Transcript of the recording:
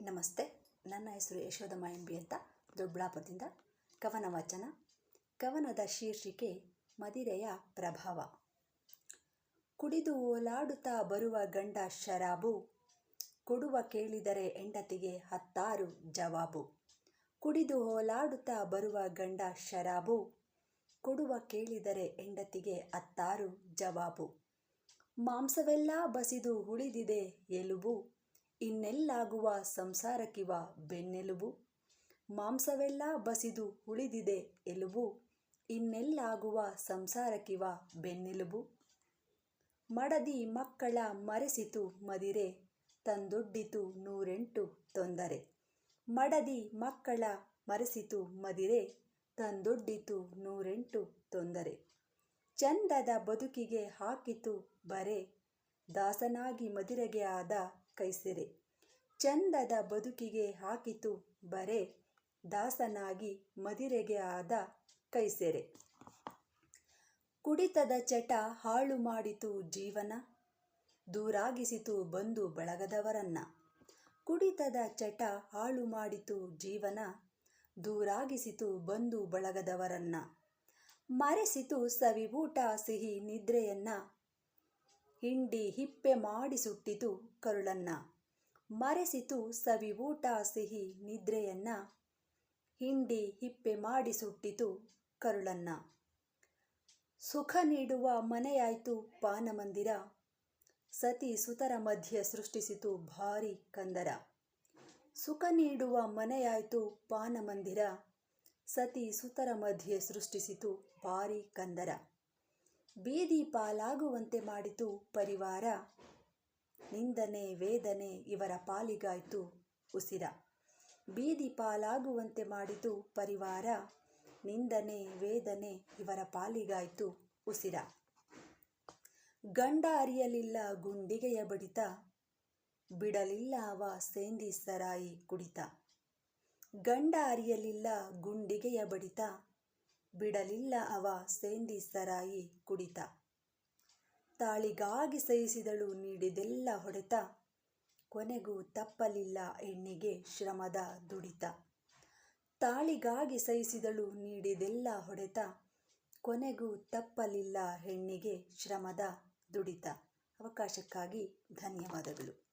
ನಮಸ್ತೆ. ನನ್ನ ಹೆಸರು ಯಶೋಧಮ್ಮ ಎಂ ಬಿ ಅಂತ, ದೊಡ್ಡಬಳ್ಳಾಪುರದಿಂದ. ಕವನ ವಾಚನ. ಕವನದ ಶೀರ್ಷಿಕೆ, ಮದಿರೆಯ ಪ್ರಭಾವ. ಕುಡಿದು ಓಲಾಡುತ್ತಾ ಬರುವ ಗಂಡ ಶರಾಬು, ಕೊಡುವ ಕೇಳಿದರೆ ಹೆಂಡತಿಗೆ ಹತ್ತಾರು ಜವಾಬು. ಕುಡಿದು ಓಲಾಡುತ್ತಾ ಬರುವ ಗಂಡ ಶರಾಬು, ಕೊಡುವ ಕೇಳಿದರೆ ಹೆಂಡತಿಗೆ ಹತ್ತಾರು ಜವಾಬು. ಮಾಂಸವೆಲ್ಲ ಬಸಿದು ಉಳಿದಿದೆ ಎಲುಬು. ಇನ್ನೆಲ್ಲಾಗುವ ಸಂಸಾರಕ್ಕಿವ ಬೆನ್ನೆಲುಬು? ಮಾಂಸವೆಲ್ಲ ಬಸಿದು ಉಳಿದಿದೆ ಎಲುಬು? ಇನ್ನೆಲ್ಲಾಗುವ ಸಂಸಾರಕ್ಕಿವ ಬೆನ್ನೆಲುಬು? ಮಡದಿ ಮಕ್ಕಳ ಮರೆಸಿತು ಮದಿರೆ, ತಂದೊಡ್ಡಿತು ನೂರೆಂಟು ತೊಂದರೆ. ಮಡದಿ ಮಕ್ಕಳ ಮರೆಸಿತು ಮದಿರೆ, ತಂದೊಡ್ಡಿತು ನೂರೆಂಟು ತೊಂದರೆ. ಚಂದದ ಬದುಕಿಗೆ ಹಾಕಿತು ಬರೆ, ದಾಸನಾಗಿ ಮದಿರೆಗೆ ಆದ ಕೈಸೆರೆ. ಚಂದದ ಬದುಕಿಗೆ ಹಾಕಿತು ಬರೆ, ದಾಸನಾಗಿ ಮದಿರೆಗೆ ಆದ ಕೈಸೆರೆ. ಕುಡಿತದ ಚಟ ಹಾಳು ಮಾಡಿತು ಜೀವನ, ದೂರಾಗಿಸಿತು ಬಂದು ಬಳಗದವರನ್ನ. ಕುಡಿತದ ಚಟ ಹಾಳು ಮಾಡಿತು ಜೀವನ, ದೂರಾಗಿಸಿತು ಬಂದು ಬಳಗದವರನ್ನ. ಮರೆಸಿತು ಸವಿಬೂಟ ಸಿಹಿ ನಿದ್ರೆಯನ್ನ ಹಿಂಡಿ ಹಿಪ್ಪೆ ಮಾಡಿ ಸುಟ್ಟಿತು ಕರುಳನ್ನ. ಮರೆಸಿತು ಸವಿ ಊಟ ಸಿಹಿ ನಿದ್ರೆಯನ್ನ. ಹಿಂಡಿ ಹಿಪ್ಪೆ ಮಾಡಿ ಸುಟ್ಟಿತು ಕರುಳನ್ನ. ಸುಖ ನೀಡುವ ಮನೆಯಾಯ್ತು ಪಾನಮಂದಿರ. ಸತಿ ಸುತರ ಮಧ್ಯೆ ಸೃಷ್ಟಿಸಿತು ಭಾರಿ ಕಂದರ. ಸುಖ ನೀಡುವ ಮನೆಯಾಯ್ತು ಪಾನಮಂದಿರ. ಸತಿ ಸುತರ ಮಧ್ಯೆ ಸೃಷ್ಟಿಸಿತು ಭಾರಿ ಕಂದರ. ಬೀದಿ ಪಾಲಾಗುವಂತೆ ಮಾಡಿತು ಪರಿವಾರ. ನಿಂದನೆ ವೇದನೆ ಇವರ ಪಾಲಿಗಾಯ್ತು ಉಸಿರ. ಬೀದಿ ಪಾಲಾಗುವಂತೆ ಮಾಡಿತು ಪರಿವಾರ. ನಿಂದನೆ ವೇದನೆ ಇವರ ಪಾಲಿಗಾಯ್ತು ಉಸಿರ. ಗಂಡ ಅರಿಯಲಿಲ್ಲ ಗುಂಡಿಗೆಯ ಬಡಿತ. ಬಿಡಲಿಲ್ಲ ಅವ ಸೇಂದಿ ಸರಾಯಿ ಕುಡಿತ. ಗಂಡ ಅರಿಯಲಿಲ್ಲ ಗುಂಡಿಗೆಯ ಬಡಿತ. ಬಿಡಲಿಲ್ಲ ಅವ ಸೇಂದಿ ಸರಾಯಿ ಕುಡಿತ. ತಾಳಿಗಾಗಿ ಸಹಿಸಿದಳು ನೀಡಿದೆಲ್ಲ ಹೊಡೆತ. ಕೊನೆಗೂ ತಪ್ಪಲಿಲ್ಲ ಹೆಣ್ಣಿಗೆ ಶ್ರಮದ ದುಡಿತ. ತಾಳಿಗಾಗಿ ಸಹಿಸಿದಳು ನೀಡಿದೆಲ್ಲ ಹೊಡೆತ. ಕೊನೆಗೂ ತಪ್ಪಲಿಲ್ಲ ಹೆಣ್ಣಿಗೆ ಶ್ರಮದ ದುಡಿತ. ಅವಕಾಶಕ್ಕಾಗಿ ಧನ್ಯವಾದಗಳು.